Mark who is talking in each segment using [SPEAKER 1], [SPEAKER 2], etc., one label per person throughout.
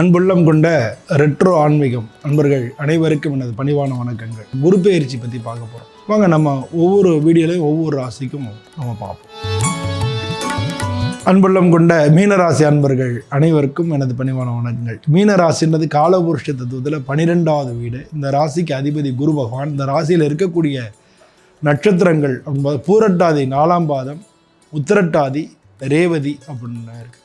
[SPEAKER 1] அன்புள்ளம் கொண்ட ரெட்ரோ ஆன்மீகம் அன்பர்கள் அனைவருக்கும் எனது பணிவான வணக்கங்கள். குரு பயிற்சி பற்றி பார்க்க போகிறோம் வாங்க நம்ம ஒவ்வொரு வீடியோலையும் ஒவ்வொரு ராசிக்கும் நம்ம பார்ப்போம். அன்புள்ளம் கொண்ட மீனராசி அன்பர்கள் அனைவருக்கும் எனது பணிவான வணக்கங்கள். மீனராசின்றது காலபுருஷ தத்துவத்தில் பனிரெண்டாவது வீடு. இந்த ராசிக்கு அதிபதி குரு பகவான். இந்த ராசியில் இருக்கக்கூடிய நட்சத்திரங்கள் என்பது பூரட்டாதி நாலாம் பாதம் உத்திரட்டாதி ரேவதி அப்படின்னு இருக்குது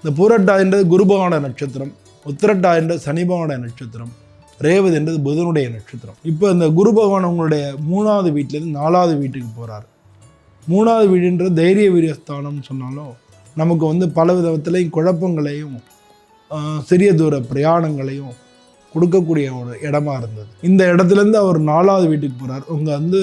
[SPEAKER 1] இந்த பூரட்டாதின்றது குருபகவான நட்சத்திரம். உத்திரட்டா என்ற சனிபவனுடைய நட்சத்திரம் ரேவதி என்றது புதனுடைய நட்சத்திரம். இப்போ இந்த குரு பகவான் உங்களுடைய மூணாவது வீட்டிலேருந்து நாலாவது வீட்டுக்கு போகிறார் மூணாவது வீடுன்ற தைரிய வீரியஸ்தானம்னு சொன்னாலும் நமக்கு வந்து பல விதத்திலையும் குழப்பங்களையும் சிறிய தூர பிரயாணங்களையும் கொடுக்கக்கூடிய ஒரு இடமா இருந்தது. இந்த இடத்துலேருந்து அவர் நாலாவது வீட்டுக்கு போகிறார் உங்கள் வந்து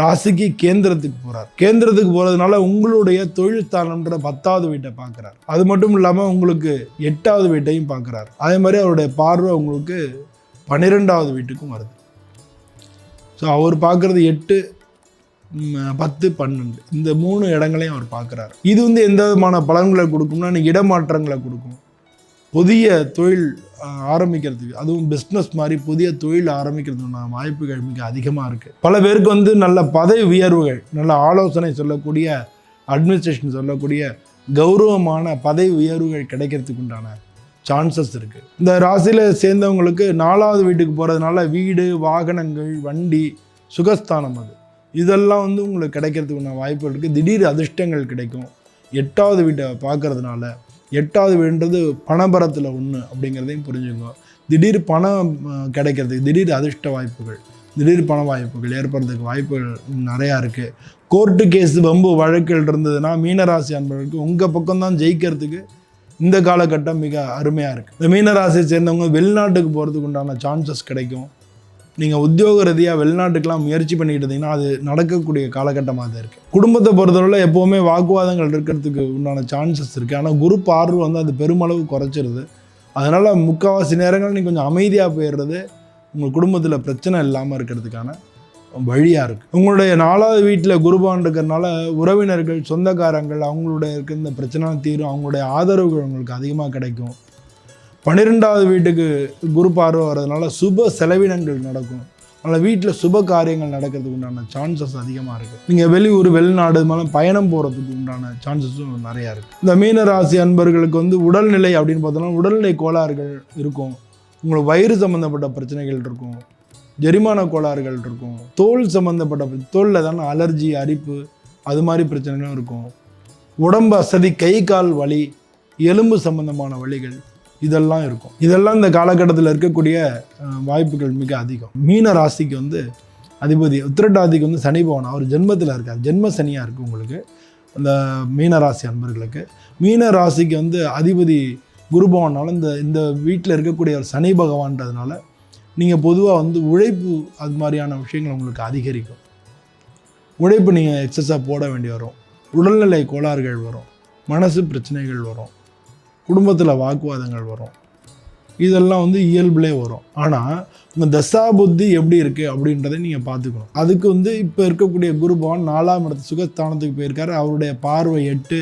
[SPEAKER 1] ராசிக்கு கேந்திரத்துக்கு போகிறார் கேந்திரத்துக்கு போகிறதுனால உங்களுடைய தொழில் ஸ்தானம்ன்ற பத்தாவது வீட்டை பார்க்குறார். அது மட்டும் இல்லாமல் உங்களுக்கு எட்டாவது வீட்டையும் பார்க்குறார். அதே மாதிரி அவருடைய பார்வை உங்களுக்கு பன்னிரெண்டாவது வீட்டுக்கும் வருது. ஸோ அவர் பார்க்குறது எட்டு பத்து பன்னெண்டு. இந்த மூணு இடங்களையும் அவர் பார்க்குறாரு. இது வந்து எந்த விதமான பலன்களை கொடுக்கும்னா இடமாற்றங்களை கொடுக்கும். புதிய தொழில் ஆரம்பிக்கிறதுக்கு அதுவும் பிஸ்னஸ் மாதிரி புதிய தொழில் ஆரம்பிக்கிறதுக்கான வாய்ப்புகள் மிக அதிகமாக இருக்குது பல பேருக்கு வந்து நல்ல பதவி உயர்வுகள் நல்ல ஆலோசனை சொல்லக்கூடிய அட்மினிஸ்ட்ரேஷன் சொல்லக்கூடிய கௌரவமான பதவி உயர்வுகள் கிடைக்கிறதுக்கு உண்டான சான்சஸ் இருக்குது இந்த ராசியில் சேர்ந்தவங்களுக்கு நாலாவது வீட்டுக்கு போகிறதுனால வீடு வாகனங்கள் வண்டி சுகஸ்தானம் அது. இதெல்லாம் வந்து உங்களுக்கு கிடைக்கிறதுக்கு உண்டான வாய்ப்புகள் இருக்குது திடீர் அதிர்ஷ்டங்கள் கிடைக்கும். எட்டாவது வீட்டை பார்க்கறதுனால எட்டாவது வீடுன்றது பணபரத்தில் ஒன்று அப்படிங்கிறதையும் புரிஞ்சுங்க திடீர் பணம் கிடைக்கிறதுக்கு திடீர் அதிர்ஷ்ட வாய்ப்புகள் திடீர் பண வாய்ப்புகள் ஏற்படுறதுக்கு வாய்ப்புகள் நிறையா இருக்குது கோர்ட்டு கேஸ் வம்பு வழக்குகள் இருந்ததுன்னா மீனராசி அன்பர்களுக்கு உங்கள் பக்கம்தான் ஜெயிக்கிறதுக்கு இந்த காலகட்டம் மிக அருமையாக இருக்குது இந்த மீனராசியை சேர்ந்தவங்க வெளிநாட்டுக்கு போகிறதுக்கு உண்டான சான்சஸ் கிடைக்கும். நீங்கள் உத்தியோக ரீதியாக வெளிநாட்டுக்கெலாம் முயற்சி பண்ணிட்டு இருந்தீங்கன்னா அது நடக்கக்கூடிய காலகட்டமாக தான் இருக்குது குடும்பத்தை பொறுத்தவரை எப்போவுமே வாக்குவாதங்கள் இருக்கிறதுக்கு உண்டான சான்சஸ் இருக்குது ஆனால் குரு பார்வை வந்து அது பெருமளவு குறைச்சிருது. அதனால் முக்கால்வாசி நேரங்கள் நீங்கள் கொஞ்சம் அமைதியாக போயிடுறது உங்கள் குடும்பத்தில் பிரச்சனை இல்லாமல் இருக்கிறதுக்கான வழியாக இருக்குது உங்களுடைய நாலாவது வீட்டில் குருபான் இருக்கிறனால உறவினர்கள் சொந்தக்காரங்கள் அவங்களுடைய இருக்க இந்த பிரச்சனை தீரும் அவங்களுடைய ஆதரவுகள் உங்களுக்கு அதிகமாக கிடைக்கும். பன்னிரெண்டாவது வீட்டுக்கு குரு பார்வை வர்றதுனால சுப செலவினங்கள் நடக்கும். அதனால் வீட்டில் சுப காரியங்கள் நடக்கிறதுக்கு உண்டான சான்சஸ் அதிகமாக இருக்குது நீங்கள் வெளியூர் வெளிநாடு மேலே பயணம் போகிறதுக்கு உண்டான சான்சஸும் நிறையா இருக்குது இந்த மீன ராசி அன்பர்களுக்கு வந்து உடல்நிலை அப்படின்னு பார்த்தோம்னா உடல்நிலை கோளாறுகள் இருக்கும். உங்களுக்கு வயிறு சம்மந்தப்பட்ட பிரச்சனைகள் இருக்கும். ஜெரிமான கோளாறுகள் இருக்கும். தோல் சம்மந்தப்பட்ட தோலில் தானே அலர்ஜி அரிப்பு அது மாதிரி பிரச்சனைகளும் இருக்கும். உடம்பு அசதி கை கால் வலி எலும்பு சம்பந்தமான வலிகள் இதெல்லாம் இருக்கும். இதெல்லாம் இந்த காலகட்டத்தில் இருக்கக்கூடிய வாய்ப்புகள் மிக அதிகம். மீன ராசிக்கு வந்து அதிபதி உத்திரட்டாதிக்கு வந்து சனி பவன் அவர் ஜென்மத்தில் இருக்கார். ஜென்ம சனியாக இருக்குது உங்களுக்கு அந்த மீன ராசி அன்பர்களுக்கு. மீன ராசிக்கு வந்து அதிபதி குரு பவனால இந்த இந்த வீட்டில் இருக்கக்கூடிய ஒரு சனி பகவான்றதுனால நீங்கள் பொதுவாக வந்து உழைப்பு அது மாதிரியான விஷயங்கள் உங்களுக்கு அதிகரிக்கும். உழைப்பு நீங்கள் எக்ஸஸாக போட வேண்டி வரும். உடல்நிலை கோளாறுகள் வரும். மனசு பிரச்சனைகள் வரும். குடும்பத்தில் வாக்குவாதங்கள் வரும். இதெல்லாம் வந்து இயல்புலே வரும். ஆனால் உங்கள் தசா புத்தி எப்படி இருக்குது அப்படின்றத நீங்கள் பார்த்துக்கணும். அதுக்கு வந்து இப்போ இருக்கக்கூடிய குரு பகவான் நாலாம் இடத்து சுகஸ்தானத்துக்கு போயிருக்காரு. அவருடைய பார்வை எட்டு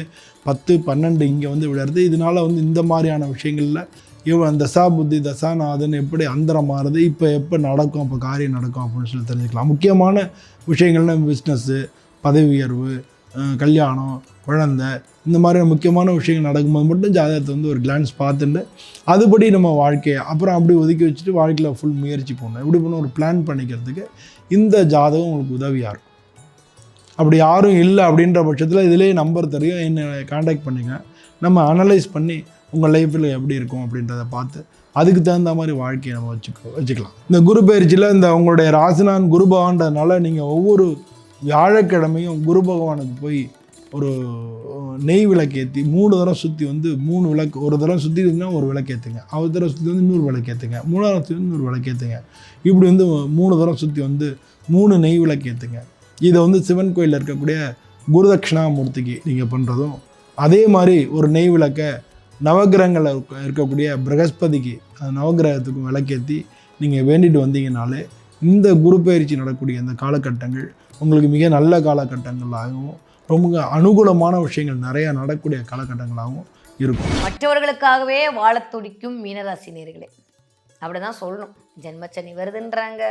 [SPEAKER 1] பத்து பன்னெண்டு இங்கே வந்து விளையாடுது இதனால வந்து இந்த மாதிரியான விஷயங்களில் இவன் தசா புத்தி தசாநாதன் எப்படி அந்தரம் மாறுது இப்போ எப்போ நடக்கும் அப்போ காரியம் நடக்கும் அப்படின்னு சொல்லி தெரிஞ்சுக்கலாம். முக்கியமான விஷயங்கள்னா பிஸ்னஸ்ஸு பதவி உயர்வு கல்யாணம் குழந்தை இந்த மாதிரி முக்கியமான விஷயங்கள் நடக்கும்போது மட்டும் ஜாதகத்தை வந்து ஒரு கிளான்ஸ் பார்த்துட்டு அதுபடி நம்ம வாழ்க்கையை அப்புறம் அப்படி ஒதுக்கி வச்சுட்டு வாழ்க்கையில் ஃபுல் முயற்சி பண்ணணும். இப்படி பண்ண ஒரு பிளான் பண்ணிக்கிறதுக்கு இந்த ஜாதகம் உங்களுக்கு உதவியாக இருக்கும். அப்படி யாரும் இல்லை அப்படின்ற பட்சத்தில் இதிலே நம்பர் தெரியும் என்னை காண்டாக்ட் பண்ணுங்கள் நம்ம அனலைஸ் பண்ணி உங்கள் லைஃப்பில் எப்படி இருக்கும் அப்படின்றத பார்த்து அதுக்கு தகுந்த மாதிரி வாழ்க்கையை நம்ம வச்சுக்கோ வச்சுக்கலாம். இந்த குரு பயிற்சியில் இந்த உங்களுடைய ராசினான் குரு பகவான்றதுனால நீங்கள் ஒவ்வொரு வியாழக்கிழமையும் குரு பகவானுக்கு போய் ஒரு நெய் விளக்கேற்றி மூணு தடவை சுற்றி வந்து மூணு விளக்கு ஒரு தடவை சுற்றி இருந்தால் ஒரு விளக்கேற்றுங்க அவர் தடவை சுற்றி வந்து இன்னொரு விளக்கேற்றுங்க மூணாவது சுற்றி வந்து இன்னொரு விளக்கேற்றுங்க இப்படி வந்து மூணு தடவை சுற்றி வந்து மூணு நெய் விளக்கேற்றுங்க இதை வந்து சிவன் கோயிலில் இருக்கக்கூடிய குருதட்சிணாமூர்த்திக்கு நீங்கள் பண்ணுறதும் அதே மாதிரி ஒரு நெய் விளக்கை நவகிரகங்களில் இருக்க- இருக்கக்கூடிய பிரகஸ்பதிக்கு அந்த நவகிரகத்துக்கும் விளக்கேற்றி நீங்கள் வேண்டிட்டு வந்தீங்கனாலே இந்த குரு பயிற்சி நடக்கக்கூடிய இந்த காலகட்டங்கள் உங்களுக்கு மிக நல்ல காலகட்டங்களாகவும் ரொம்ப அனுகூலமான விஷயங்கள் நிறையா நடக்கக்கூடிய காலகட்டங்களாகவும் இருக்கும்.
[SPEAKER 2] மற்றவர்களுக்காகவே வாழ துடிக்கும் மீனராசினியர்களே அப்படி அப்படிதான் சொல்லணும். ஜென்மச்சனி வருதுன்றாங்க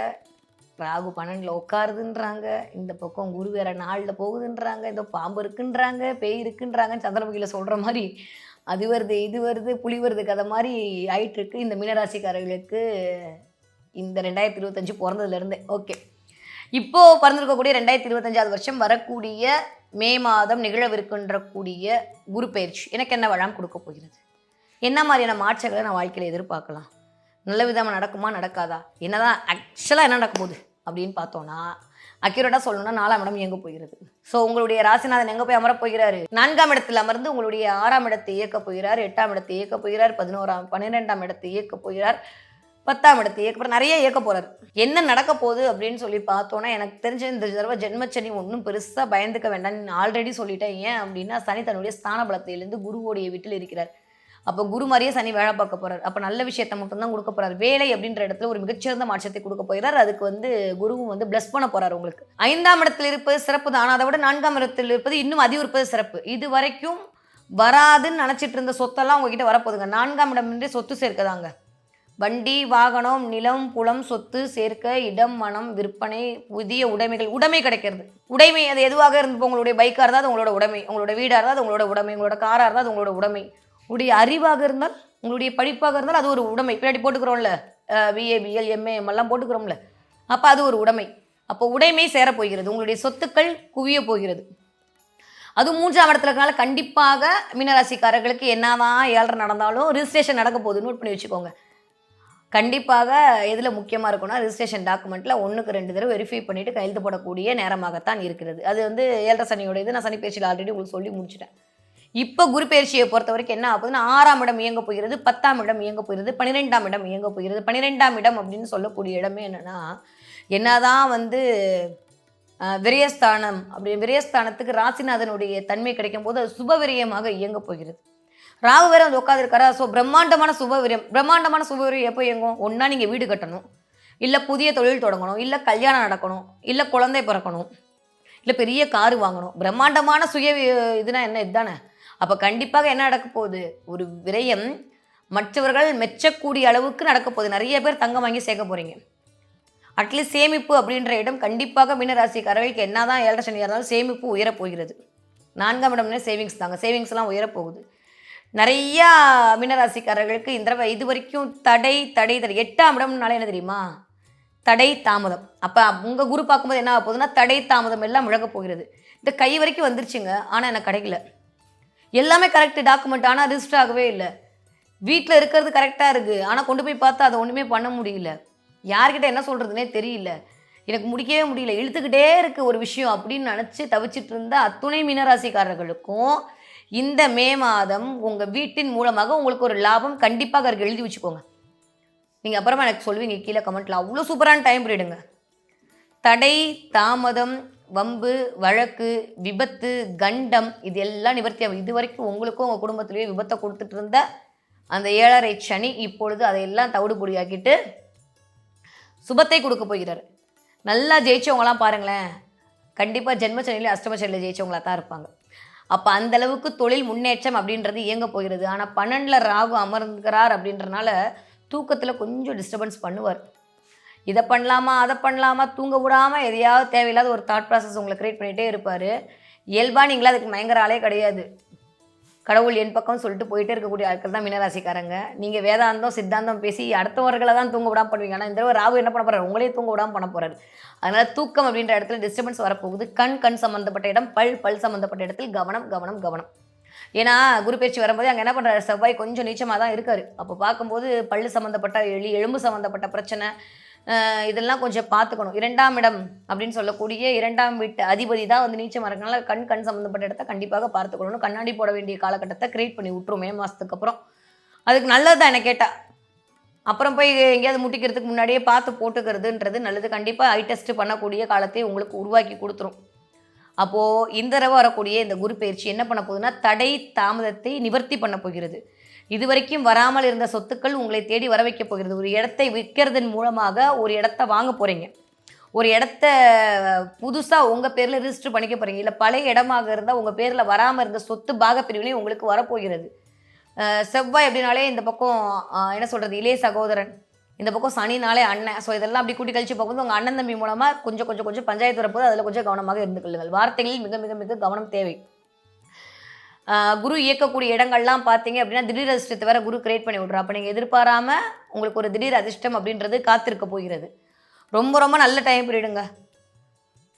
[SPEAKER 2] ராகு பன்னெண்டில் உட்காருதுன்றாங்க இந்த பக்கம் குரு வேற நாளில் போகுதுன்றாங்க இந்த பாம்பு இருக்குன்றாங்க பேய் இருக்குன்றாங்கன்னு சந்திரபகியில் சொல்கிற மாதிரி அது வருது இது வருது புலி வருது கதை மாதிரி ஆயிட்டுருக்கு இந்த மீனராசிக்காரர்களுக்கு இந்த ரெண்டாயிரத்தி இருபத்தஞ்சு பிறந்ததுலேருந்தே ஓகே. இப்போ பிறந்திருக்கக்கூடிய ரெண்டாயிரத்தி இருபத்தஞ்சாவது வருஷம் வரக்கூடிய மே மாதம் நிகழவிருக்கின்ற கூடிய குரு பயிற்சி. எனக்கு என்ன வளம் கொடுக்க போகிறது? என்ன மாதிரியான மாற்றங்களை நான் வாழ்க்கையில் எதிர்பார்க்கலாம்? நல்ல விதமாக நடக்குமா நடக்காதா? என்னதான் ஆக்சுவலாக என்ன நடக்க போகுது அப்படின்னு பார்த்தோன்னா அக்யூரேட்டாக சொல்லணும்னா நாலாம் இடம் இயங்க போகிறது. ஸோ உங்களுடைய ராசிநாதன் எங்கே போய் அமரப் போகிறாரு? நான்காம் இடத்தில் அமர்ந்து உங்களுடைய ஆறாம் இடத்தை இயக்கப் போகிறார் எட்டாம் இடத்தை இயக்கப் போகிறார் பதினோராம் பன்னிரெண்டாம் இடத்தை இயக்கப் போகிறார். பத்தாம் இடத்து இயக்க நிறைய இயக்க போகிறார் என்ன நடக்க போகுது அப்படின்னு சொல்லி பார்த்தோன்னா எனக்கு தெரிஞ்ச இந்த தடவை ஜென்மச்சனி ஒன்றும் பெருசாக பயந்துக்க வேண்டாம் ஆல்ரெடி சொல்லிட்டேன். ஏன் அப்படின்னா சனி தன்னுடைய ஸ்தான பலத்திலிருந்து குருவோடைய வீட்டில் இருக்கிறார். அப்போ குரு மாதிரியே சனி வேலை பார்க்க போகிறார் அப்போ நல்ல விஷயத்தை மட்டும்தான் கொடுக்க போகிறார் வேலை அப்படின்ற இடத்துல ஒரு மிகச்சிறந்த மாற்றத்தை கொடுக்க போகிறார். அதுக்கு வந்து குருவும் வந்து பிளஸ் பண்ண போகிறார் உங்களுக்கு. ஐந்தாம் இடத்தில் இருப்பது சிறப்பு தான். ஆனால் அதை விட நான்காம் இடத்தில் இருப்பது இன்னும் அதிகரிப்பது சிறப்பு. இது வரைக்கும் வராதுன்னு நினச்சிட்டு இருந்த சொத்தெல்லாம் உங்ககிட்ட வரப்போகுதுங்க. நான்காம் இடம் சொத்து சேர்க்கதாங்க. வண்டி வாகனம் நிலம் புலம் சொத்து சேர்க்க இடம் மனம் விற்பனை புதிய உடைமைகள் உடைமை கிடைக்கிறது. உடைமை அது எதுவாக இருந்து உங்களுடைய பைக்காக இருந்தால் அது உங்களோட உடைமை. உங்களோட வீடாக இருந்தால் அது உங்களோட உடைமை. உங்களோட காராக இருந்தால் அது உங்களோட உடைமை. உங்களுடைய அறிவாக இருந்தால் உங்களுடைய படிப்பாக இருந்தால் அது ஒரு உடைமை. பின்னாடி போட்டுக்கிறோம்ல பிஏ பிஎல் எம்ஏ எல்லாம் போட்டுக்கிறோம்ல. அப்போ அது ஒரு உடைமை. அப்போ உடைமை சேரப்போகிறது உங்களுடைய சொத்துக்கள் குவிய போகிறது. அது மூன்றாம் இடத்துல இருக்கனால கண்டிப்பாக மீனராசிக்காரர்களுக்கு என்னதான் ஏழரை நடந்தாலும் ரிஜிஸ்ட்ரேஷன் நடக்க போகுது. நோட் பண்ணி வச்சுக்கோங்க. கண்டிப்பாக எதில் முக்கியமாக இருக்கும்னா ரிஜிஸ்ட்ரேஷன் டாக்குமெண்ட்டில் ஒன்றுக்கு ரெண்டு தடவை வெரிஃபை பண்ணிவிட்டு கையெழுத்து போடக்கூடிய நேரமாகத்தான் இருக்கிறது. அது வந்து ஏழரை சனியோட இது. நான் சனி பேச்சில் ஆல்ரெடி உங்களுக்கு சொல்லி முடிச்சிட்டேன். இப்போ குரு பயிற்சியை பொறுத்த வரைக்கும் என்ன ஆகுதுன்னா ஆறாம் இடம் இயங்க போகிறது பத்தாம் இடம் இயங்க போகிறது பன்னிரெண்டாம் இடம் இயங்க போகிறது. பன்னிரெண்டாம் இடம் அப்படின்னு சொல்லக்கூடிய இடமே என்னென்னா என்னதான் வந்து விரயஸ்தானம் அப்படி விரயஸ்தானத்துக்கு ராசிநாதனுடைய தன்மை கிடைக்கும் போது அது சுப விரயமாக இயங்க போகிறது. ராகு வேற வந்து உட்காந்துருக்காரா ஸோ பிரம்மாண்டமான சுபவிரியம். பிரம்மாண்டமான சுப எப்போ இயங்கும்? ஒன்றா நீங்கள் வீடு கட்டணும். இல்லை புதிய தொழில் தொடங்கணும். இல்லை கல்யாணம் நடக்கணும். இல்லை குழந்தை பிறக்கணும். இல்லை பெரிய காரு வாங்கணும். பிரம்மாண்டமான சுய இதுனா என்ன? இதுதானே? அப்போ கண்டிப்பாக என்ன நடக்க போகுது? ஒரு விரயம் மற்றவர்கள் மெச்சக்கூடிய அளவுக்கு நடக்க போகுது. நிறைய பேர் தங்கம் வாங்கி சேர்க்க போகிறீங்க அட்லீஸ்ட் சேமிப்பு அப்படின்ற இடம் கண்டிப்பாக மீனராசிக்காரர்களுக்கு என்னதான் ஏழரை சனியாக இருந்தாலும் சேமிப்பு உயரப்போகிறது நான்காம் இடம்னே சேவிங்ஸ் தாங்க. சேவிங்ஸ்லாம் உயரப்போகுது நிறையா மீனராசிக்காரர்களுக்கு இந்த இது வரைக்கும் தடை தடை தடை. எட்டாம் இடம்னால என்ன தெரியுமா? தடை தாமதம். அப்போ உங்கள் குரு பார்க்கும்போது என்ன ஆக போகுதுன்னா தடை தாமதம் எல்லாம் முழக போகிறது. இந்த கை வரைக்கும் வந்துருச்சுங்க ஆனால் எனக்கு கிடைக்கல. எல்லாமே கரெக்டு டாக்குமெண்ட் ஆனால் ரிஜிஸ்டர் ஆகவே இல்லை. வீட்டில் இருக்கிறது கரெக்டாக இருக்குது ஆனால் கொண்டு போய் பார்த்தா அதை ஒன்றுமே பண்ண முடியல. யார்கிட்ட என்ன சொல்கிறதுனே தெரியல. எனக்கு முடிக்கவே முடியல. இழுத்துக்கிட்டே இருக்குது ஒரு விஷயம் அப்படின்னு நினச்சி தவிச்சிட்டு இருந்த அத்துணை மீனராசிக்காரர்களுக்கும் இந்த மே மாதம் உங்கள் வீட்டின் மூலமாக உங்களுக்கு ஒரு லாபம் கண்டிப்பாக அதுக்கு எழுதி வச்சுக்கோங்க. நீங்கள் அப்புறமா எனக்கு சொல்லுவீங்க கீழே கமெண்ட்டில் அவ்வளோ சூப்பரான டைம் பீரியடுங்க தடை தாமதம் வம்பு வழக்கு விபத்து கண்டம் இது எல்லாம் நிவர்த்தியாகும் இது வரைக்கும் உங்களுக்கும் உங்கள் குடும்பத்திலேயே விபத்தை கொடுத்துட்டு இருந்த அந்த ஏழரை சனி இப்பொழுது அதையெல்லாம் தவிடு பொடியாக்கிட்டு சுபத்தை கொடுக்க போகிறார். நல்லா ஜெயிச்சவங்களாம் பாருங்களேன். கண்டிப்பாக ஜென்மச்சனியில் அஷ்டமச்சனியில் ஜெயிச்சவங்களா தான் இருப்பாங்க. அப்போ அந்த அளவுக்கு தொழில் முன்னேற்றம் அப்படின்றது இயங்க போகிறது. ஆனால் பன்னெண்டில் ராகு அமர்ந்துக்கிறார் அப்படின்றனால தூக்கத்தில் கொஞ்சம் டிஸ்டர்பன்ஸ் பண்ணுவார். இதை பண்ணலாமா அதை பண்ணலாமா தூங்க விடாமல் எதையாவது தேவையில்லாத ஒரு தாட் ப்ராசஸ் உங்களை க்ரியேட் பண்ணிகிட்டே இருப்பார். இயல்பாக நீங்களா அதுக்கு பயங்கர ஆளே கிடையாது. கடவுள் என் பக்கம் சொல்லிட்டு போயிட்டே இருக்கக்கூடிய ஆட்கள் தான் மீனராசிக்காரங்க. நீங்கள் வேதாந்தம் சித்தாந்தம் பேசி அடுத்தவர்களை தான் தூங்க விடாம பண்ணுவீங்க. ஆனால் இந்த தடவை ராகு என்ன பண்ண போகிறார் உங்களே தூங்க விடாமல் பண்ண போறாரு. அதனால் தூக்கம் அப்படின்ற இடத்துல டிஸ்டர்பன்ஸ் வரப்போகுது. கண் கண் சம்மந்தப்பட்ட இடம் பல் பல் சம்மந்தப்பட்ட இடத்தில் கவனம் கவனம் கவனம். ஏன்னா குரு பேச்சு வரும்போது அங்கே என்ன பண்ணுறாரு செவ்வாய் கொஞ்சம் நீச்சமாக தான் இருக்காரு. அப்போ பார்க்கும்போது பல் சம்மந்தப்பட்ட எலி எலும்பு சம்மந்தப்பட்ட பிரச்சனை இதெல்லாம் கொஞ்சம் பார்த்துக்கணும். இரண்டாம் இடம் அப்படின்னு சொல்லக்கூடிய இரண்டாம் வீட்டு அதிபதி தான் வந்து நீச்சமாக இருக்கனால கண் கண் சம்மந்தப்பட்ட இடத்த கண்டிப்பாக பார்த்துக்கணும் கண்ணாடி போட வேண்டிய காலகட்டத்தை கிரியேட் பண்ணி விட்டுரும். மே மாதத்துக்கு அப்புறம். அதுக்கு நல்லது தான் என்ன கேட்டால் அப்புறம் போய் எங்கேயாவது முட்டிக்கிறதுக்கு முன்னாடியே பார்த்து போட்டுக்கிறதுன்றது நல்லது. கண்டிப்பாக ஐ டெஸ்ட் பண்ணக்கூடிய காலத்தை உங்களுக்கு உருவாக்கி கொடுத்துரும். அப்போது இந்த தடவை வரக்கூடிய இந்த குரு பயிற்சி என்ன பண்ண போகுதுன்னா தடை தாமதத்தை நிவர்த்தி பண்ண போகிறது. இதுவரைக்கும் வராமல் இருந்த சொத்துக்கள் உங்களை தேடி வர வைக்க போகிறது. ஒரு இடத்தை விற்கிறதன் மூலமாக ஒரு இடத்த வாங்க போகிறீங்க ஒரு இடத்த புதுசாக உங்கள் பேரில் ரிஜிஸ்டர் பண்ணிக்க போகிறீங்க இல்லை பழைய இடமாக இருந்தால் உங்கள் பேரில் வராமல் இருந்த சொத்து பாகப்பிரிவினை உங்களுக்கு வரப்போகிறது. செவ்வாய் அப்படின்னாலே இந்த பக்கம் என்ன சொல்கிறது இளைய சகோதரன். இந்த பக்கம் சனினாலே அண்ணன். ஸோ இதெல்லாம் அப்படி கூட்டி கழிச்சு பார்க்கும்போது உங்கள் அண்ணன் தம்பி மூலமாக கொஞ்சம் கொஞ்சம் கொஞ்சம் பஞ்சாயத்து வரப்போது அதில் கொஞ்சம் கவனமாக இருந்து கொள்ளுங்கள் வார்த்தைகளில் மிக மிக மிக கவனம் தேவை. குரு இயக்கக்கூடிய இடங்கள்லாம் பார்த்தீங்க அப்படின்னா திடீர் அதிர்ஷ்டத்தை வேற குரு கிரியேட் பண்ணி விட்றா அப்போ நீங்கள் எதிர்பாராமல் உங்களுக்கு ஒரு திடீர் அதிர்ஷ்டம் அப்படின்றது காத்திருக்க போகிறது. ரொம்ப ரொம்ப நல்ல டைம் பீரியடுங்க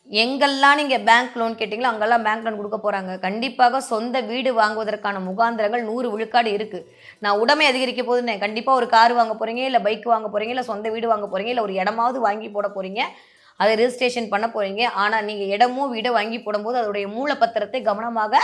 [SPEAKER 2] எங்கெல்லாம் நீங்கள் பேங்க் லோன் கேட்டிங்களோ அங்கெல்லாம் பேங்க் லோன் கொடுக்க போகிறாங்க கண்டிப்பாக சொந்த வீடு வாங்குவதற்கான முகாந்திரங்கள் நூறு விழுக்காடு இருக்குது நான் உடமை அதிகரிக்க போதுன்னு கண்டிப்பாக ஒரு கார் வாங்க போகிறீங்க இல்லை பைக் வாங்க போகிறீங்க இல்லை சொந்த வீடு வாங்க போகிறீங்க இல்லை ஒரு இடமாவது வாங்கி போட போகிறீங்க அதை ரெஜிஸ்ட்ரேஷன் பண்ண போகிறீங்க ஆனால் நீங்கள் இடமோ வீடோ வாங்கி போடும்போது அதோடைய மூலப்பத்திரத்தை கவனமாக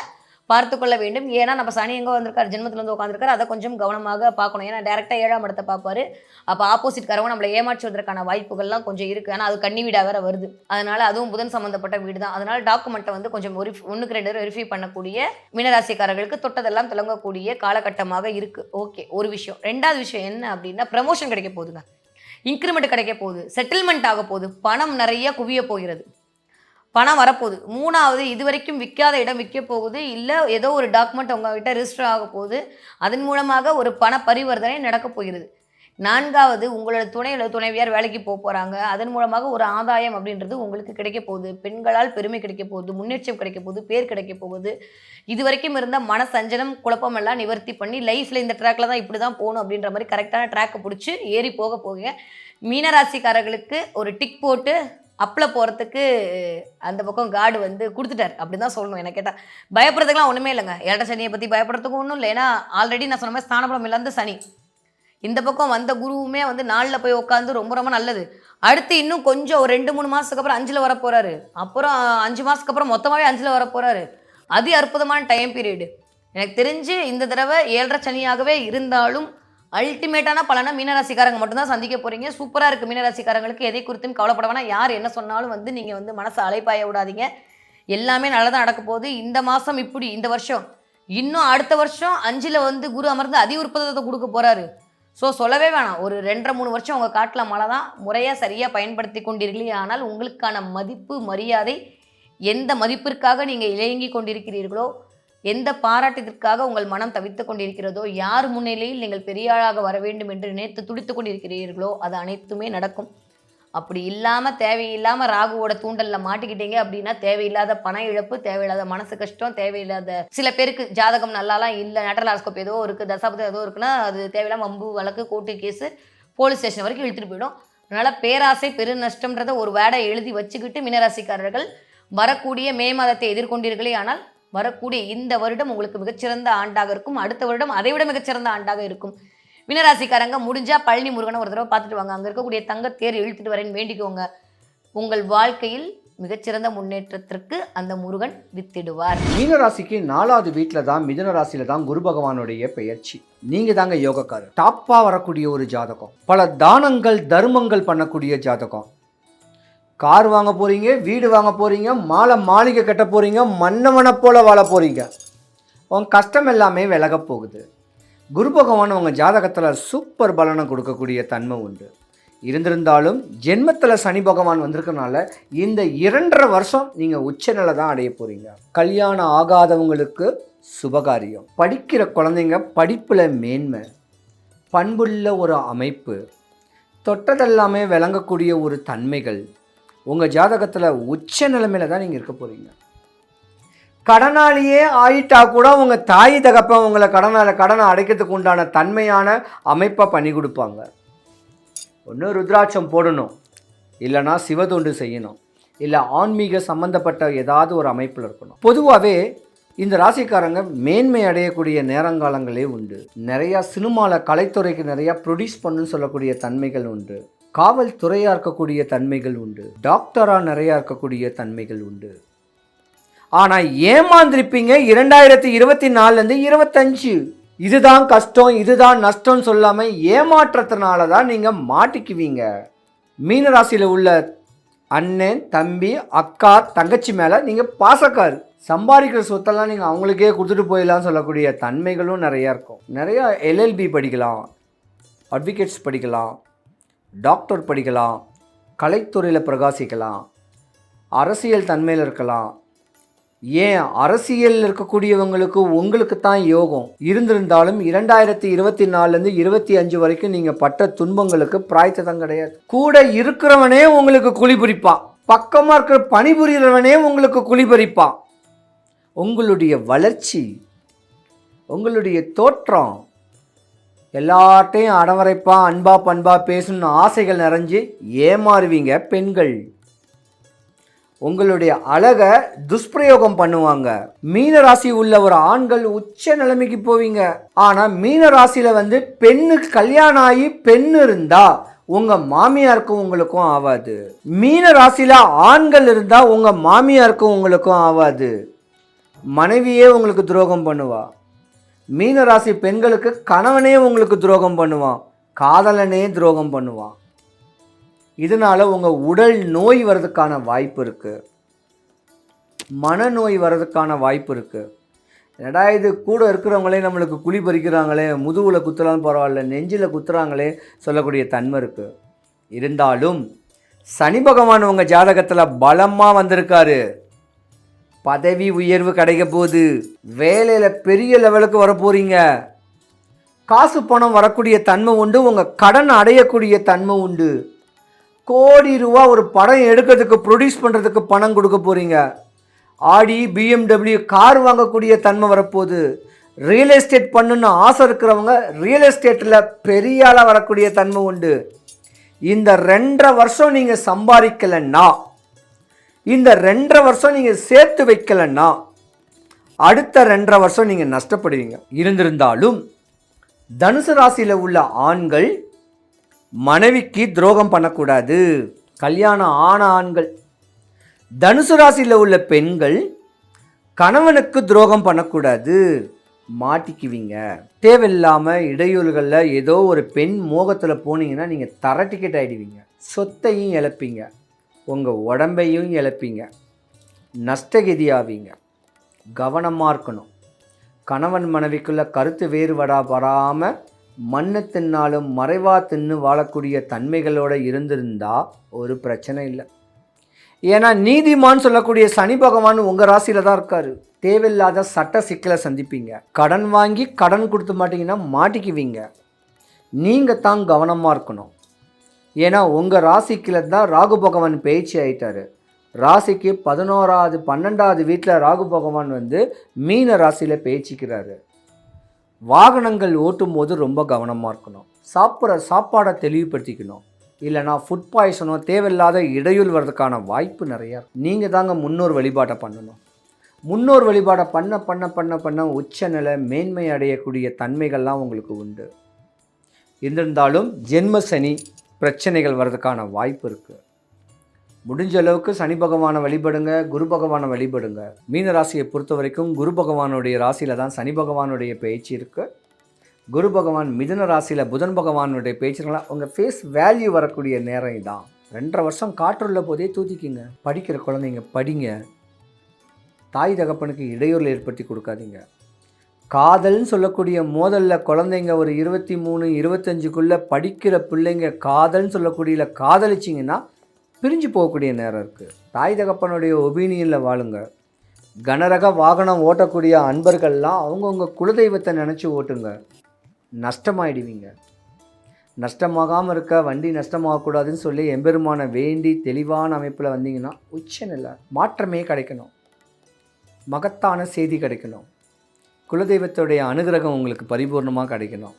[SPEAKER 2] பார்த்து கொள்ள வேண்டும். ஏன்னா நம்ம சனி எங்கே வந்திருக்காரு? ஜென்மத்தில் வந்து உட்காந்துருக்காரு அதை கொஞ்சம் கவனமாக பார்க்கணும். ஏன்னா டேரெக்டாக ஏழாம் இடத்தை பார்ப்பாரு. அப்போ ஆப்போசிட் காரவங்க நம்மளை ஏமாற்றுவதற்கான வாய்ப்புகள்லாம் கொஞ்சம் இருக்குது ஆனால் அது கண்ணி வீடாக வேற வருது. அதனால் அதுவும் புதன் சம்மந்தப்பட்ட வீடு தான். அதனால் டாக்குமெண்ட்டை வந்து கொஞ்சம் ஒரு ஒன்றுக்கு ரெண்டு வெரிஃபை பண்ணக்கூடிய மீனராசிக்காரர்களுக்கு தொட்டதெல்லாம் திளங்கக்கூடிய காலகட்டமாக இருக்குது ஓகே ஒரு விஷயம். ரெண்டாவது விஷயம் என்ன அப்படின்னா ப்ரமோஷன் கிடைக்க போகுதுங்க. இன்க்ரிமெண்ட் கிடைக்க போகுது. செட்டில்மெண்ட் ஆக போகுது. பணம் நிறைய குவிய போகிறது. பணம் வரப்போகுது. மூணாவது இது வரைக்கும் விற்காத இடம் விற்க போகுது. இல்லை ஏதோ ஒரு டாக்குமெண்ட் உங்ககிட்ட ரிஜிஸ்டர் ஆக போகுது. அதன் மூலமாக ஒரு பண பரிவர்த்தனை நடக்க போகிறது. நான்காவது உங்களோட துணையோட துணைவியார் வேலைக்கு போக போகிறாங்க அதன் மூலமாக ஒரு ஆதாயம் அப்படின்றது உங்களுக்கு கிடைக்க போகுது. பெண்களால் பெருமை கிடைக்க போகுது. முன்னேற்றம் கிடைக்க போகுது. பேர் கிடைக்க போகுது. இது வரைக்கும் இருந்த மன சஞ்சலம் குழப்பமெல்லாம் நிவர்த்தி பண்ணி லைஃப்பில் இந்த ட்ராக்ல தான் இப்படி தான் போகணும் அப்படின்ற மாதிரி கரெக்டான ட்ராக்கை பிடிச்சி ஏறி போக போக மீனராசிக்காரர்களுக்கு ஒரு டிக் போட்டு அப்பில் போகிறதுக்கு அந்த பக்கம் காடு வந்து கொடுத்துட்டார். அப்படி தான் சொல்லணும். என்ன கேட்டால் பயப்படுறதுக்குலாம் ஒன்றுமே இல்லைங்க. ஏழரை சனியை பற்றி பயப்படுறதுக்கு ஒன்றும் இல்லை. ஏன்னா ஆல்ரெடி நான் சொன்ன மாதிரி ஸ்தானபலம் இல்லாத சனி. இந்த பக்கம் வந்த குருவுமே வந்து நாளில் போய் உட்காந்து ரொம்ப ரொம்ப நல்லது. அடுத்து இன்னும் கொஞ்சம் ஒரு ரெண்டு மூணு மாதத்துக்கு அப்புறம் அஞ்சில் வர போகிறாரு அப்புறம் அஞ்சு மாதத்துக்கு அப்புறம் மொத்தமாகவே அஞ்சில் வர போகிறாரு அதி அற்புதமான டைம் பீரியடு எனக்கு தெரிஞ்சு இந்த தடவை ஏழரை சனியாகவே இருந்தாலும் அல்டிமேட்டான பலனை மீனராசிக்காரங்க மட்டும்தான் சந்திக்க போறீங்க. சூப்பராக இருக்குது மீனராசிக்காரங்களுக்கு. எதை குறித்தும் கவலைப்பட வேணாம். யார் என்ன சொன்னாலும் வந்து நீங்கள் வந்து மனசை அலைப்பாய விடாதீங்க. எல்லாமே நல்லதாக நடக்க போகுது. இந்த மாதம் இப்படி இந்த வருஷம். இன்னும் அடுத்த வருஷம் அஞ்சில் வந்து குரு அமர்ந்து அதி உற்பத்தத்தை கொடுக்க போகிறாரு ஸோ சொல்லவே வேணாம். ஒரு ரெண்டரை மூணு வருஷம் உங்கள் காட்டில் மழை தான். முறையாக சரியாக பயன்படுத்தி கொண்டீர்களே. ஆனால் உங்களுக்கான மதிப்பு மரியாதை எந்த மதிப்பிற்காக நீங்கள் இயங்கி கொண்டிருக்கிறீர்களோ எந்த பாராட்டத்திற்காக உங்கள் மனம் தவித்துக் கொண்டிருக்கிறதோ யார் முன்னிலையில் நீங்கள் பெரிய ஆளாக வர வேண்டும் என்று நினைத்து துடித்துக் கொண்டிருக்கிறீர்களோ அது அனைத்துமே நடக்கும். அப்படி இல்லாமல் தேவையில்லாமல் ராகுவோட தூண்டலில் மாட்டிக்கிட்டீங்க அப்படின்னா தேவையில்லாத பண இழப்பு தேவையில்லாத மனசு கஷ்டம் தேவையில்லாத சில பேருக்கு ஜாதகம் நல்லாலாம் இல்லை நட்டலாஸ்கோப் ஏதோ இருக்குது தசாபதம் ஏதோ இருக்குன்னா அது தேவையில்லாம வம்பு வழக்கு கோர்ட்டு கேஸு போலீஸ் ஸ்டேஷன் வரைக்கும் இழுத்துட்டு போயிடும். அதனால் பேராசை பெரு நஷ்டம்ன்றத ஒரு வேடை எழுதி வச்சுக்கிட்டு மீனராசிக்காரர்கள் வரக்கூடிய மே மாதத்தை எதிர்கொண்டீர்களே ஆனால் வரக்கூடிய இந்த வருடம் உங்களுக்கு மிகச்சிறந்த ஆண்டாக இருக்கும். அடுத்த வருடம் அதை விட மிகச்சிறந்த ஆண்டாக இருக்கும். மீனராசிக்காரங்க முடிஞ்சா பழனி முருகனை ஒரு தடவை பார்த்துட்டு வாங்க. அங்கே இருக்கக்கூடிய தங்கத்தேர் இழுத்துட்டு வரேன்னு வேண்டிக்கோங்க. உங்கள் வாழ்க்கையில் மிகச்சிறந்த முன்னேற்றத்திற்கு அந்த முருகன் வித்திடுவார்.
[SPEAKER 3] மீனராசிக்கு நாலாவது வீட்டில் தான் மிதன ராசியில தான் குரு பகவானுடைய பெயர்ச்சி. நீங்க தாங்க யோகக்காரர். டாப்பா வரக்கூடிய ஒரு ஜாதகம். பல தானங்கள் தர்மங்கள் பண்ணக்கூடிய ஜாதகம். கார் வாங்க போகிறீங்க வீடு வாங்க போகிறீங்க மாலை மாளிகை கட்ட போகிறீங்க மன்னவனை போல் வாழ போகிறீங்க உன் கஷ்டம் எல்லாமே விலக போகுது. குரு பகவான் உங்கள் ஜாதகத்தில் சூப்பர் பலனை கொடுக்கக்கூடிய தன்மை உண்டு. இருந்திருந்தாலும் ஜென்மத்தில் சனி பகவான் வந்திருக்கனால இந்த இரண்டரை வருஷம் நீங்கள் உச்சநிலை தான் அடைய போகிறீங்க கல்யாணம் ஆகாதவங்களுக்கு சுபகாரியம். படிக்கிற குழந்தைங்க படிப்பில் மேன்மை. பண்புள்ள ஒரு அமைப்பு. தொட்டதெல்லாமே விளங்கக்கூடிய ஒரு தன்மைகள். உங்கள் ஜாதகத்தில் உச்ச நிலைமையில தான் நீங்கள் இருக்க போகிறீங்க கடனாளியே ஆயிட்டா கூட உங்கள் தாய் தகப்பன் உங்களை கடனால கடனை அடைக்கிறதுக்கு உண்டான தன்மையான அமைப்பை பண்ணி கொடுப்பாங்க. ஒன்று ருத்ராட்சம் போடணும். இல்லைன்னா சிவதொண்டு செய்யணும். இல்லை ஆன்மீக சம்மந்தப்பட்ட ஏதாவது ஒரு அமைப்பில் இருக்கணும். பொதுவாகவே இந்த ராசிக்காரங்க மேன்மை அடையக்கூடிய நேரங்காலங்களே உண்டு. நிறையா சினிமாவில் கலைத்துறைக்கு நிறையா ப்ரொடியூஸ் பண்ணுன்னு சொல்லக்கூடிய தன்மைகள் உண்டு. காவல்துறையாக இருக்கக்கூடிய தன்மைகள் உண்டு. டாக்டராக நிறையா இருக்கக்கூடிய தன்மைகள் உண்டு. ஆனால் ஏமாந்திருப்பீங்க இரண்டாயிரத்தி இருபத்தி நாலுலேருந்து இருபத்தஞ்சு. இதுதான் கஷ்டம் இதுதான் நஷ்டம்னு சொல்லாமல் ஏமாற்றத்தினால தான் நீங்கள் மாட்டிக்குவீங்க. மீனராசியில் உள்ள அண்ணன் தம்பி அக்கா தங்கச்சி மேலே நீங்கள் பாசக்கார். சம்பாதிக்கிற சொத்தெல்லாம் நீங்கள் அவங்களுக்கே கொடுத்துட்டு போயிடலாம் சொல்லக்கூடிய தன்மைகளும் நிறையா இருக்கும். நிறையா எல்எல்பி படிக்கலாம் அட்வொகேட்ஸ் படிக்கலாம். டாக்டர் படிக்கலாம் கலைத்துறையில் பிரகாசிக்கலாம் அரசியல் தன்மையில் இருக்கலாம். ஏன்? அரசியலில் இருக்கக்கூடியவங்களுக்கு உங்களுக்கு தான் யோகம். இருந்திருந்தாலும் இரண்டாயிரத்தி இருபத்தி நாலுலேருந்து இருபத்தி அஞ்சு வரைக்கும் நீங்கள் பட்ட துன்பங்களுக்கு பிராய்த்ததம் கிடையாது. கூட இருக்கிறவனே உங்களுக்கு குழி பறிப்பான். பக்கமாக இருக்கிற பணிபுரியறவனே உங்களுக்கு குழி பறிப்பான். உங்களுடைய வளர்ச்சி உங்களுடைய தோற்றம் எல்லார்ட்டையும் அடவரைப்பாக அன்பா பண்பா பேசணும்னு ஆசைகள் நிறைஞ்சு ஏமாறுவீங்க பெண்கள். உங்களுடைய அழகை துஷ்பிரயோகம் பண்ணுவாங்க. மீன ராசி உள்ள ஒரு ஆண்கள் உச்ச நிலைமைக்கு போவீங்க. ஆனா மீன ராசியில வந்து பெண்ணுக்கு கல்யாணம் ஆகி பெண் இருந்தா உங்க மாமியாருக்கும் உங்களுக்கும் ஆகாது மீன ராசியில ஆண்கள் இருந்தா உங்க மாமியாருக்கும் உங்களுக்கும் ஆகாது மனைவியே உங்களுக்கு துரோகம் பண்ணுவா. மீன ராசி பெண்களுக்கு கணவனே உங்களுக்கு துரோகம் பண்ணுவான். காதலனே துரோகம் பண்ணுவான். இதனால உங்கள் உடல் நோய் வர்றதுக்கான வாய்ப்பு இருக்குது மனநோய் வர்றதுக்கான வாய்ப்பு இருக்குது என்னடா இது? கூட இருக்கிறவங்களே நம்மளுக்கு குழி பறிக்கிறாங்களே முதுகில் குத்துறாலும் பரவாயில்ல நெஞ்சில் குத்துறாங்களே சொல்லக்கூடிய தன்மை இருக்குது இருந்தாலும் சனி பகவான் உங்கள் ஜாதகத்தில் பலமாக வந்திருக்காரு. பதவி உயர்வு கிடைக்க போகுது. வேலையில் பெரிய லெவலுக்கு வரப்போகிறீங்க காசு பணம் வரக்கூடிய தன்மை உண்டு உங்கள் கடன் அடையக்கூடிய தன்மை உண்டு. கோடி ரூபா ஒரு படம் எடுக்கிறதுக்கு ப்ரொடியூஸ் பண்ணுறதுக்கு பணம் கொடுக்க போகிறீங்க ஆடி பிஎம்டபிள்யூ கார் வாங்கக்கூடிய தன்மை வரப்போகுது. ரியல் எஸ்டேட் பண்ணுன்னு ஆசை இருக்கிறவங்க ரியல் எஸ்டேட்டில் பெரிய ஆளாக வரக்கூடிய தன்மை உண்டு. இந்த ரெண்டரை வருஷம் நீங்கள் சம்பாதிக்கலைன்னா இந்த ரெண்டரை வருஷம் நீங்கள் சேர்த்து வைக்கலைன்னா அடுத்த ரெண்டரை வருஷம் நீங்கள் நஷ்டப்படுவீங்க. இருந்திருந்தாலும் தனுசு ராசியில் உள்ள ஆண்கள் மனைவிக்கு துரோகம் பண்ணக்கூடாது. கல்யாணம் ஆன ஆண்கள். தனுசு ராசியில் உள்ள பெண்கள் கணவனுக்கு துரோகம் பண்ணக்கூடாது. மாட்டிக்குவீங்க. தேவையில்லாமல் இடையூறுகளில் ஏதோ ஒரு பெண் மோகத்தில் போனீங்கன்னா நீங்கள் தர டிக்கெட் ஆகிடுவீங்க சொத்தையும் இழப்பீங்க. உங்கள் உடம்பையும் இழப்பீங்க. நஷ்டகதியாவீங்க கவனமாக இருக்கணும். கணவன் மனைவிக்குள்ள கருத்து வேறுபடா வராமல் மண்ணு தின்னாலும் மறைவா தின்னு வாழக்கூடிய தன்மைகளோடு இருந்திருந்தா ஒரு பிரச்சனை இல்லை. ஏன்னா நீதிமான் சொல்லக்கூடிய சனி பகவான் உங்கள் ராசியில் தான் இருக்கார். தேவையில்லாத சட்ட சிக்கலை சந்திப்பீங்க. கடன் வாங்கி கடன் கொடுத்து மாட்டீங்கன்னா மாட்டிக்குவீங்க. நீங்கள் தான் கவனமாக இருக்கணும். ஏன்னா உங்கள் ராசிக்குள்ள தான் ராகு பகவான் பேச்சு ஆயிட்டார். ராசிக்கு பதினோராவது பன்னெண்டாவது வீட்டில் ராகு பகவான் வந்து மீன ராசியில் பேச்சிக்கிறாரு. வாகனங்கள் ஓட்டும் போது ரொம்ப கவனமாக இருக்கணும். சாப்பிட்ற சாப்பாடை தெளிவுபடுத்திக்கணும். இல்லைனா ஃபுட் பாய்சனோ தேவையில்லாத இடையூல் வர்றதுக்கான வாய்ப்பு நிறையா நீங்கள் தாங்க முன்னோர் வழிபாட்டை பண்ணணும். முன்னோர் வழிபாடை பண்ண பண்ண பண்ண பண்ண உச்சநிலை மேன்மை அடையக்கூடிய தன்மைகள்லாம் உங்களுக்கு உண்டு. இருந்திருந்தாலும் ஜென்ம சனி பிரச்சனைகள் வர்றதுக்கான வாய்ப்பு இருக்குது முடிஞ்ச அளவுக்கு சனி பகவானை வழிபடுங்க குரு பகவானை வழிபடுங்க. மீன ராசியை பொறுத்த வரைக்கும் குரு பகவானுடைய ராசியில் தான் சனி பகவானுடைய பேச்சு இருக்குது குரு பகவான் மிதுன ராசியில் புதன் பகவானுடைய பேச்சுலாம் உங்கள் ஃபேஸ் வேல்யூ வரக்கூடிய நேரம் இதான். ரெண்டரை வருஷம் காற்றுள்ள போதே தூத்திக்கிங்க படிக்கிற குழந்தைங்க படிங்க. தாய் தகப்பனுக்கு இடையூறு ஏற்படுத்தி கொடுக்காதீங்க. காதல்னு சொல்லக்கூடிய மோதலில் குழந்தைங்க ஒரு இருபத்தி மூணு இருபத்தஞ்சுக்குள்ளே படிக்கிற பிள்ளைங்க காதல்னு சொல்லக்கூடிய காதலிச்சிங்கன்னா பிரிஞ்சு போகக்கூடிய நேரம் இருக்குது தாய் தகப்பனுடைய ஒபீனியனில் வாழுங்க. கனரக வாகனம் ஓட்டக்கூடிய அன்பர்கள்லாம் அவங்கவுங்க குலதெய்வத்தை நினச்சி ஓட்டுங்க. நஷ்டமாயிடுவீங்க. நஷ்டமாகாமல் இருக்க வண்டி நஷ்டமாகக்கூடாதுன்னு சொல்லி எம்பெருமானை வேண்டி தெளிவான அமைப்பில் வந்தீங்கன்னா உச்சநிலை மாற்றமே கிடைக்கணும். மகத்தான செய்தி கிடைக்கணும். குலதெய்வத்துடைய அனுகிரகம் உங்களுக்கு பரிபூர்ணமாக கிடைக்கணும்.